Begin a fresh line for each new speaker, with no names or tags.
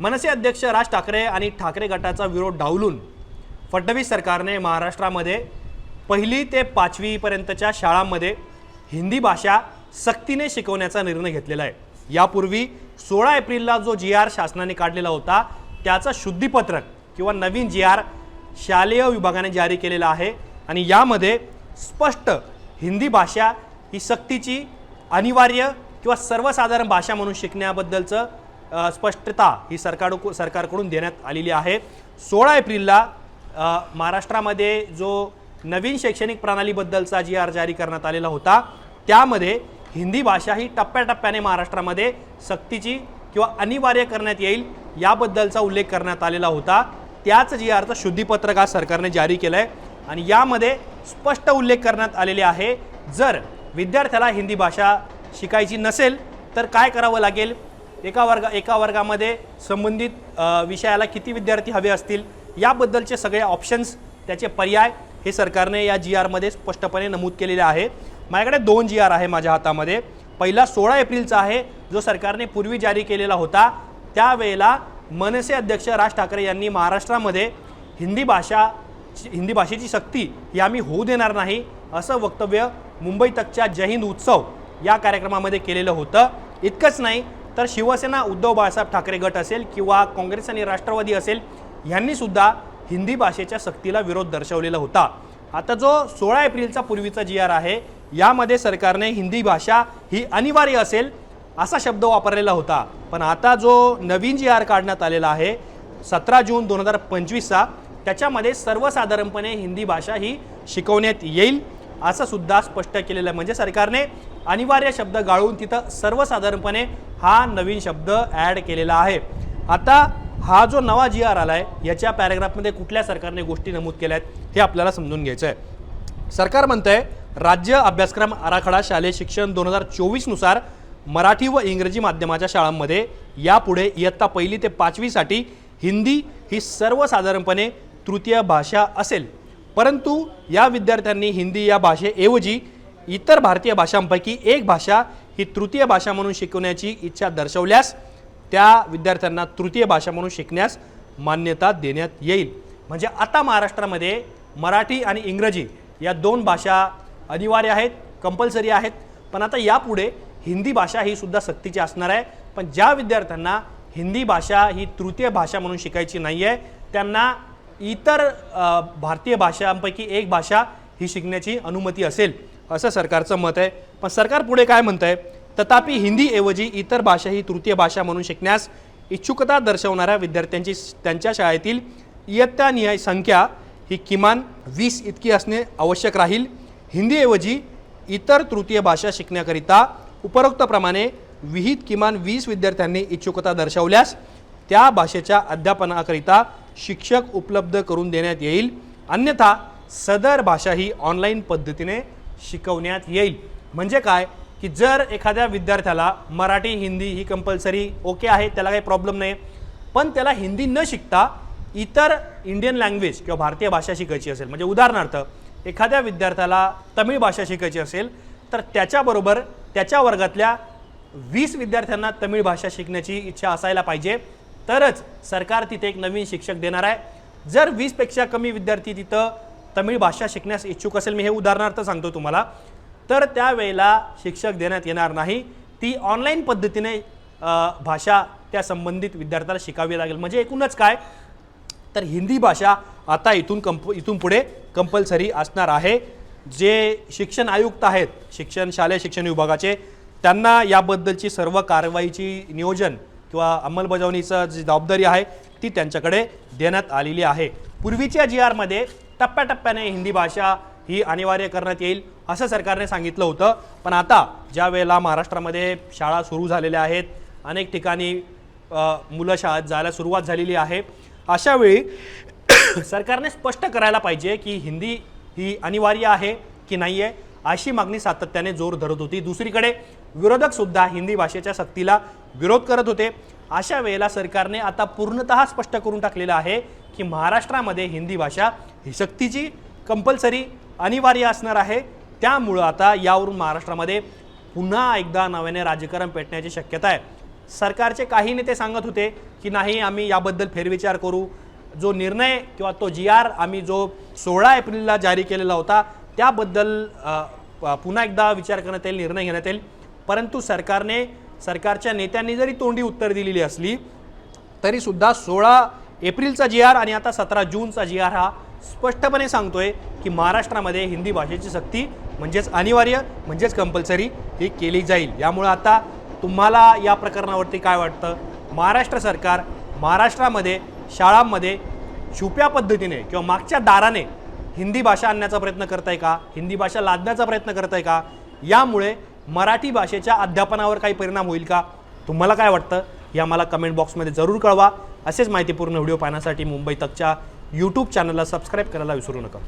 मनसे अध्यक्ष राज ठाकरे आणि ठाकरे गटाचा विरोध डावलून फडणवीस सरकारने महाराष्ट्रामध्ये पहिली ते पाचवीपर्यंतच्या शाळांमध्ये हिंदी भाषा सक्तीने शिकवण्याचा निर्णय घेतलेला आहे. यापूर्वी सोळा एप्रिलला जो जी आर शासनाने काढलेला होता त्याचं शुद्धीपत्रक किंवा नवीन जी आर शालेय विभागाने जारी केलेला आहे आणि यामध्ये स्पष्ट हिंदी भाषा ही सक्तीची अनिवार्य किंवा सर्वसाधारण भाषा म्हणून शिकण्याबद्दलचं स्पष्टता ही सरकार सरकारकडून देण्यात आलेली आहे. सोळा एप्रिलला महाराष्ट्रामध्ये जो नवीन शैक्षणिक प्रणालीबद्दलचा जी आर जारी करण्यात आलेला होता त्यामध्ये हिंदी भाषा ही टप्प्याटप्प्याने महाराष्ट्रामध्ये सक्तीची किंवा अनिवार्य करण्यात येईल याबद्दलचा उल्लेख करण्यात आलेला होता. त्याच जी आरचं शुद्धीपत्रक आज सरकारने जारी केलं आहे आणि यामध्ये स्पष्ट उल्लेख करण्यात आलेले आहे जर विद्यार्थ्याला हिंदी भाषा शिकायची नसेल तर काय करावं लागेल? एका वर्गा एका वर्गामध्ये संबंधित विषयाला किती विद्यार्थी हवे असतील याबद्दलचे सगळे ऑप्शन्स त्याचे पर्याय हे सरकारने या जी आरमध्ये स्पष्टपणे नमूद केलेले आहे. माझ्याकडे दोन जी आर आहे माझ्या हातामध्ये. पहिला सोळा एप्रिलचा आहे जो सरकारने पूर्वी जारी केलेला होता. त्यावेळेला मनसे अध्यक्ष राज ठाकरे यांनी महाराष्ट्रामध्ये हिंदी भाषा हिंदी भाषेची सक्ती ही आम्ही होऊ देणार नाही असं वक्तव्य मुंबई तकच्या जय हिंद उत्सव या कार्यक्रमामध्ये केलेलं होतं. इतकंच नाही तर शिवसेना उद्धव बाळासाहेब ठाकरे गट असेल किंवा काँग्रेस आणि राष्ट्रवादी असेल यांनीसुद्धा हिंदी भाषेच्या सक्तीला विरोध दर्शवलेला होता. आता जो सोळा एप्रिलचा पूर्वीचा जी आर आहे यामध्ये सरकारने हिंदी भाषा ही अनिवार्य असेल असा शब्द वापरलेला होता. पण आता जो नवीन जी आर काढण्यात आलेला आहे सतरा जून दोन हजार पंचवीसचा त्याच्यामध्ये सर्वसाधारणपणे हिंदी भाषा ही शिकवण्यात येईल. असं सुद्धा स्पष्ट केलेलं आहे. म्हणजे सरकारने अनिवार्य शब्द गाळून तिथं सर्वसाधारणपणे हा नवीन शब्द ॲड केलेला आहे. आता हा जो नवा जी आर आला आहे याच्या पॅराग्राफमध्ये कुठल्या सरकारने गोष्टी नमूद केल्या आहेत हे आपल्याला समजून घ्यायचं आहे सरकार म्हणतं आहे राज्य अभ्यासक्रम आराखडा शालेय शिक्षण दोन हजार चोवीसनुसार मराठी व इंग्रजी माध्यमाच्या शाळांमध्ये यापुढे इयत्ता पहिली ते पाचवीसाठी हिंदी ही सर्वसाधारणपणे तृतीय भाषा असेल. परंतु या विद्यार्थ्यांनी हिंदी या भाषेऐवजी इतर भारतीय भाषांपैकी एक भाषा ही तृतीय भाषा म्हणून शिकवण्याची इच्छा दर्शवल्यास त्या विद्यार्थ्यांना तृतीय भाषा म्हणून शिकण्यास मान्यता देण्यात येईल. म्हणजे आता महाराष्ट्रामध्ये मराठी आणि इंग्रजी या दोन भाषा अनिवार्य आहेत कंपल्सरी आहेत. पण आता यापुढे हिंदी भाषा ही सुद्धा सक्तीची असणार आहे. पण ज्या विद्यार्थ्यांना हिंदी भाषा ही तृतीय भाषा म्हणून शिकायची नाही आहे त्यांना इतर भारतीय भाषांपैकी एक भाषा ही शिकण्याची अनुमती असेल असं सरकारचं मत आहे. पण सरकार पुढे काय म्हणतं आहे तथापि हिंदीऐवजी इतर भाषा ही तृतीय भाषा म्हणून शिकण्यास इच्छुकता दर्शवणाऱ्या विद्यार्थ्यांची त्यांच्या शाळेतील इयत्तानिहाय संख्या ही किमान वीस इतकी असणे आवश्यक राहील. हिंदीऐवजी इतर तृतीय भाषा शिकण्याकरिता उपरोक्तप्रमाणे विहित किमान वीस विद्यार्थ्यांनी इच्छुकता दर्शवल्यास त्या भाषेच्या अध्यापनाकरिता शिक्षक उपलब्ध करून देण्यात येईल. अन्यथा सदर भाषा ही ऑनलाईन पद्धतीने शिकवण्यात येईल. म्हणजे काय? की जर एखाद्या विद्यार्थ्याला मराठी हिंदी ही कंपल्सरी ओके आहे त्याला काही प्रॉब्लेम नाही. पण त्याला हिंदी न शिकता इतर इंडियन लँग्वेज किंवा भारतीय भाषा शिकायची असेल म्हणजे उदाहरणार्थ एखाद्या विद्यार्थ्याला तमिळ भाषा शिकायची असेल तर त्याच्याबरोबर त्याच्या वर्गातल्या वीस विद्यार्थ्यांना तमिळ भाषा शिकण्याची इच्छा असायला पाहिजे. तरच सरकार तिथे एक नवीन शिक्षक देणार आहे. जर वीसपेक्षा कमी विद्यार्थी तिथं तमिळ भाषा शिकण्यास इच्छुक असेल मी हे उदाहरणार्थ सांगतो तुम्हाला तर त्यावेळेला शिक्षक देण्यात येणार नाही. ती ऑनलाईन पद्धतीने भाषा त्या संबंधित विद्यार्थ्याला शिकावी लागेल. म्हणजे एकूणच काय? तर हिंदी भाषा आता इथून कंप इथून पुढे कंपल्सरी असणार आहे. जे शिक्षण आयुक्त आहेत शिक्षण शालेय शिक्षण विभागाचे त्यांना याबद्दलची सर्व कारवाईची नियोजन किंवा अंमलबजावणीचं जी जबाबदारी आहे ती त्यांच्याकडे देण्यात आलेली आहे. पूर्वीच्या जी आरमध्ये टप्प्याटप्प्याने हिंदी भाषा ही अनिवार्य करण्यात येईल असं सरकारने सांगितलं होतं. पण आता ज्या वेळेला महाराष्ट्रामध्ये शाळा सुरू झालेल्या आहेत अनेक ठिकाणी मुलं शाळेत जायला सुरुवात झालेली आहे. अशावेळी सरकारने स्पष्ट करायला पाहिजे की हिंदी ही अनिवार्य आहे की नाही आहे अशी मागणी सातत्याने जोर धरत होती. दुसरीकडे विरोधक सुद्धा हिंदी भाषेच्या सक्तीला विरोध करत होते. अशा वेळेला सरकारने आता पूर्णतः स्पष्ट करून टाकलेलं आहे की महाराष्ट्रामध्ये हिंदी भाषा ही सक्तीची कंपल्सरी अनिवार्य असणार आहे. त्यामुळं आता यावरून महाराष्ट्रामध्ये पुन्हा एकदा नव्याने राजकारण पेटण्याची शक्यता आहे. सरकारचे काही नेते सांगत होते की नाही आम्ही याबद्दल फेरविचार करू. जो निर्णय किंवा तो जी आर आम्ही जो सोळा एप्रिलला जारी केलेला होता त्याबद्दल पुन्हा एकदा विचार करण्यात येईल निर्णय घेण्यात येईल. परंतु सरकारने सरकारच्या नेत्यांनी जरी तोंडी उत्तर दिलेली असली तरीसुद्धा सोळा एप्रिलचा जी आर आणि आता सतरा जूनचा जी आर हा स्पष्टपणे सांगतोय की महाराष्ट्रामध्ये हिंदी भाषेची सक्ती म्हणजेच अनिवार्य म्हणजेच कंपल्सरी ही केली जाईल. यामुळं आता तुम्हाला या प्रकरणावरती काय वाटतं? महाराष्ट्र सरकार महाराष्ट्रामध्ये शाळांमध्ये छुप्या पद्धतीने किंवा मागच्या दाराने हिंदी भाषा आणण्याचा प्रयत्न करताय का? हिंदी भाषा लादण्याचा प्रयत्न करताय का? यामुळे मराठी भाषेच्या अध्यापनावर काही परिणाम होईल का? तुम्हाला काय वाटतं? हे आम्हाला कमेंट बॉक्समध्ये जरूर कळवा. असेच माहितीपूर्ण व्हिडिओ पाहण्यासाठी मुंबई तकच्या यूट्यूब चॅनलला सबस्क्राईब करायला विसरू नका.